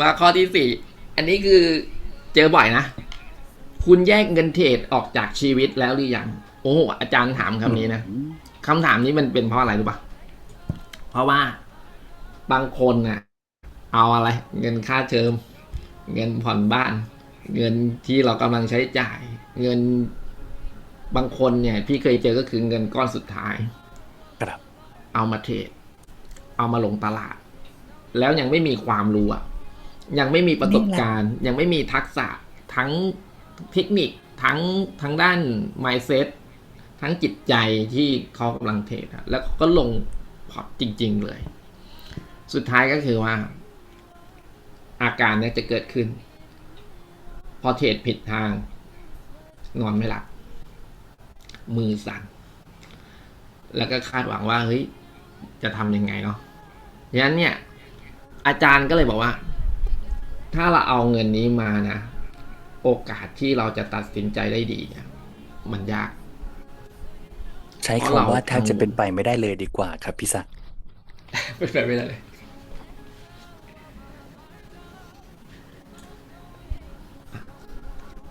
มาข้อที่สี่อันนี้คือเจอบ่อยนะ คุณแยกเงินเทรดออกจากชีวิตแล้วหรือยัง โอ้โหอาจารย์ถามคำนี้นะคำถามนี้มันเป็นเพราะอะไรรู้ปะเพราะว่าบางคนน่ะ เอาอะไร เงินค่าเทอมเงินผ่อนบ้าน เงินที่เรากำลังใช้จ่าย เงินบางคนเนี่ย พี่เคยเจอก็คือเงินก้อนสุดท้ายครับเอามาเทรดเอามาลงตลาด แล้วยังไม่มีความรู้อะ ยังไม่มีประสบการณ์ ยังไม่มีทักษะทั้งเทคนิคทั้งทั้งด้าน mindset ทั้งจิตใจที่เขากำลังเทรดแล้วก็ลงพอร์ตจริง ๆ เลย สุดท้ายก็คือว่า อาการเนี้ยจะเกิดขึ้น พอเทรดผิดทาง นอนไม่หลับ มือสั่น แล้วก็คาดหวังว่า เฮ้ย จะทำยังไงเนาะฉะนั้นเนี่ย อาจารย์ก็เลยบอกว่า ถ้าเราเอาเงินนี้มานะ โอกาสที่เราจะตัดสินใจได้ดีเนี่ย มันยาก ใช้เพราะเราคำว่าแทบจะเป็นไปไม่ได้เลยดีกว่าครับพี่ศักดิ์เป็นไปไม่ได้เลย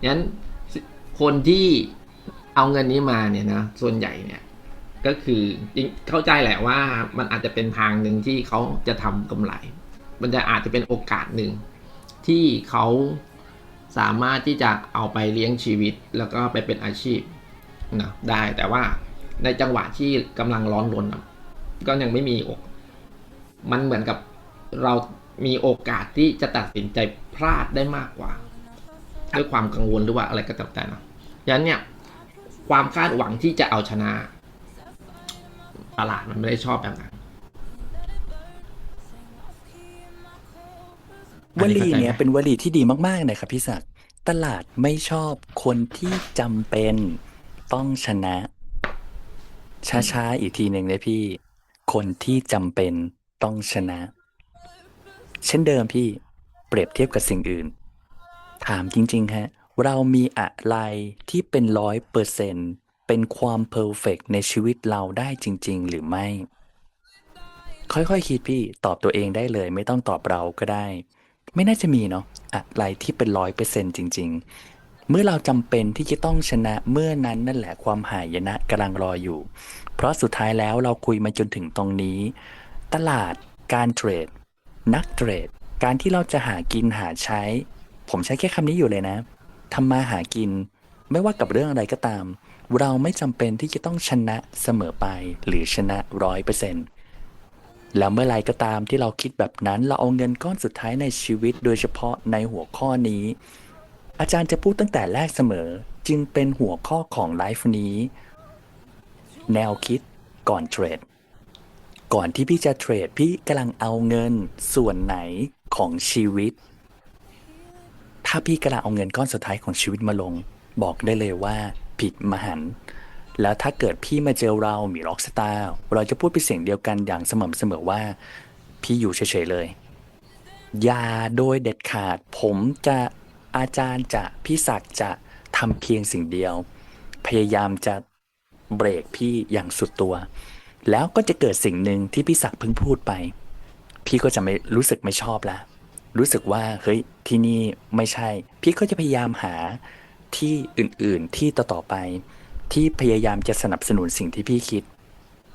งั้นคนที่เอาเงินนี้มาเนี่ยนะส่วนใหญ่เนี่ย ก็คือจริงเข้าใจแหละว่ามันอาจจะเป็นทางหนึ่งที่เขาจะทำกำไร มันจะอาจจะเป็นโอกาสหนึ่ง ที่เขาสามารถที่จะเอาไปเลี้ยงชีวิตแล้วก็ไปเป็นอาชีพนะได้แต่ว่าในจังหวะที่กำลังร้อนรนก็ยังไม่มีโอกมันเหมือนกับเรามีโอกาสที่จะตัดสินใจพลาดได้มากกว่า ด้วยความกังวลหรือว่าอะไรก็ตามแต่นะฉะนั้นเนี่ยความคาดหวังที่จะเอาชนะตลาดมันไม่ได้ชอบแบบนั้น วลีเนี้ยเป็นวลีที่ดีมากๆนะครับพี่ศักดิ์ตลาดไม่ชอบคนที่จำเป็น ต้องชนะ ช้าๆอีกทีหนึ่งเลยพี่ คนที่จำเป็นต้องชนะ เช่นเดิมพี่เปรียบเทียบกับสิ่งอื่น ถามจริง ๆ ฮะ เรามีอะไรที่เป็นร้อยเปอร์เซนเป็นความเพอร์เฟกในชีวิตเราได้จริง ๆ หรือไม่ ค่อยๆคิดพี่ตอบตัวเองได้เลย ไม่ต้องตอบเราก็ได้ ไม่น่าจะมีเนาะอะไรที่เป็นร้อยเปอร์เซนต์จริง ๆ เมื่อเราจำเป็นที่จะต้องชนะเมื่อนั้นนั่นแหละความหายนะกำลังรออยู่ เพราะสุดท้ายแล้วเราคุยมาจนถึงตรงนี้ ตลาดการเทรด นักเทรด การที่เราจะหากินหาใช้ ผมใช้แค่คำนี้อยู่เลยนะทำมาหากิน ไม่ว่ากับเรื่องอะไรก็ตาม เราไม่จำเป็นที่จะต้องชนะเสมอไปหรือชนะร้อยเปอร์เซ็นต์ แล้วเมื่อไรก็ตามที่เราคิดแบบนั้น เราเอาเงินก้อนสุดท้ายในชีวิต โดยเฉพาะในหัวข้อนี้ อาจารย์จะพูดตั้งแต่แรกเสมอ จึงเป็นหัวข้อของไลฟ์นี้ แนวคิดก่อนเทรด ก่อนที่พี่จะเทรดพี่กำลังเอาเงินส่วนไหนของชีวิต ถ้าพี่กำลังเอาเงินก้อนสุดท้ายของชีวิตมาลง บอกได้เลยว่าผิดมหันต์ แล้วถ้าเกิดพี่มาเจอเรามีร็อกสตาร์เราจะพูดเป็นเสียงเดียวกันอย่างสม่ำเสมอว่า พี่อยู่เฉยๆเลย อย่าโดยเด็ดขาด ผมจะอาจารย์จะพี่ศักดิ์จะทำเพียงสิ่งเดียว พยายามจะเบรกพี่อย่างสุดตัว แล้วก็จะเกิดสิ่งหนึ่งที่พี่ศักดิ์เพิ่งพูดไป พี่ก็จะไม่รู้สึกไม่ชอบละรู้สึกว่าเฮ้ยที่นี่ไม่ใช่ พี่ก็จะพยายามหาที่อื่นๆที่ต่อๆไป ที่พยายามจะสนับสนุนสิ่งที่พี่คิด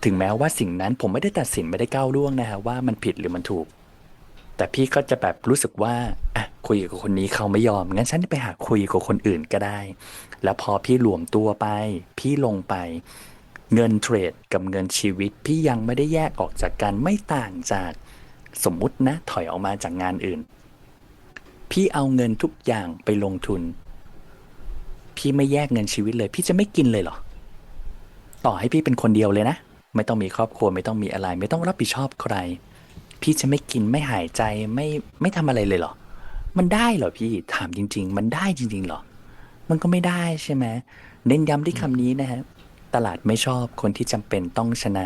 ถึงแม้ว่าสิ่งนั้นผมไม่ได้ตัดสินไม่ได้ก้าวล่วงนะฮะว่ามันผิดหรือมันถูก แต่พี่ก็จะแบบรู้สึกว่าอะคุยกับคนนี้เขาไม่ยอมงั้นฉันไปหาคุยกับคนอื่นก็ได้ แล้วพอพี่หลวมตัวไป พี่ลงไป เงินเทรดกับเงินชีวิต พี่ยังไม่ได้แยกออกจากกันไม่ต่างจากสมมุตินะถอยออกมาจากงานอื่น พี่เอาเงินทุกอย่างไปลงทุน พี่ไม่แยกเงินชีวิตเลย พี่จะไม่กินเลยเหรอ ต่อให้พี่เป็นคนเดียวเลยนะ ไม่ต้องมีครอบครัวไม่ต้องมีอะไร ไม่ต้องรับผิดชอบใคร พี่จะไม่กินไม่หายใจไม่ไม่ทำอะไรเลยเหรอ มันได้เหรอพี่ถามจริง ๆ มันได้จริง ๆเหรอ มันก็ไม่ได้ใช่ไหมเน้นย้ำที่คำนี้นะฮะตลาดไม่ชอบคนที่จำเป็นต้องชนะ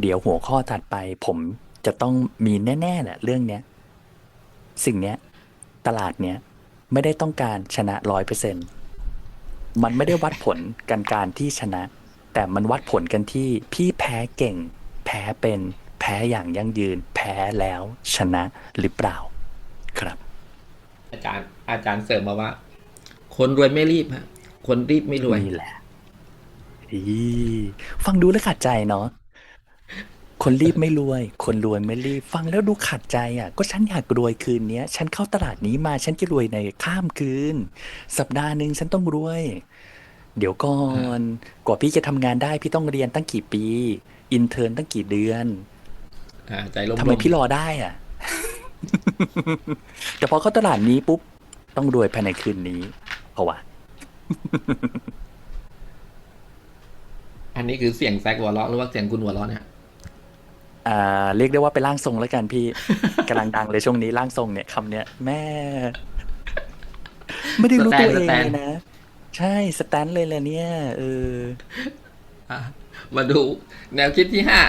เดี๋ยวหัวข้อถัดไป ผมจะต้องมีแน่ๆแหละเรื่องเนี้ยสิ่งเนี้ยตลาดเนี้ยไม่ได้ต้องการชนะร้อยเปอร์เซ็นต์ มันไม่ได้วัดผลกันการที่ชนะ แต่มันวัดผลกันที่พี่แพ้เก่ง แพ้เป็นแพ้อย่างยั่งยืน แพ้แล้วชนะหรือเปล่า ครับ อาจารย์อาจารย์เสริมมาว่า คนรวยไม่รีบฮะคนรีบไม่รวยนี่แหละอีฟังดูแล้วขัดใจเนาะ คนรีบไม่รวย คนรวยไม่รีบ ฟังแล้วดูขัดใจอะ ก็ฉันอยากรวยคืนเนี้ย ฉันเข้าตลาดนี้มา ฉันจะรวยในข้ามคืน สัปดาห์หนึ่งฉันต้องรวย เดี๋ยวก่อน กว่าพี่จะทำงานได้พี่ต้องเรียนตั้งกี่ปี อินเทอร์นตั้งกี่เดือน อ่าใจลมทำไมพี่รอได้อะ แต่พอเข้าตลาดนี้ปุ๊บ ต้องรวยภายในคืนนี้ เพราะว่า อันนี้คือเสียงแซกหัวเราะหรือว่าเสียงคุณหัวเราะเนี่ย อ่าเรียกได้ว่าเป็นร่างทรงแล้วกันพี่ กำลังดังเลยช่วงนี้ร่างทรงเนี่ยคำเนี้ยแม่ ไม่ได้รู้ตัวเองสแตนเลยนะ ใช่สแตนเลยแหละเนี่ยเอออะมาดูแนวคิดที่ห้า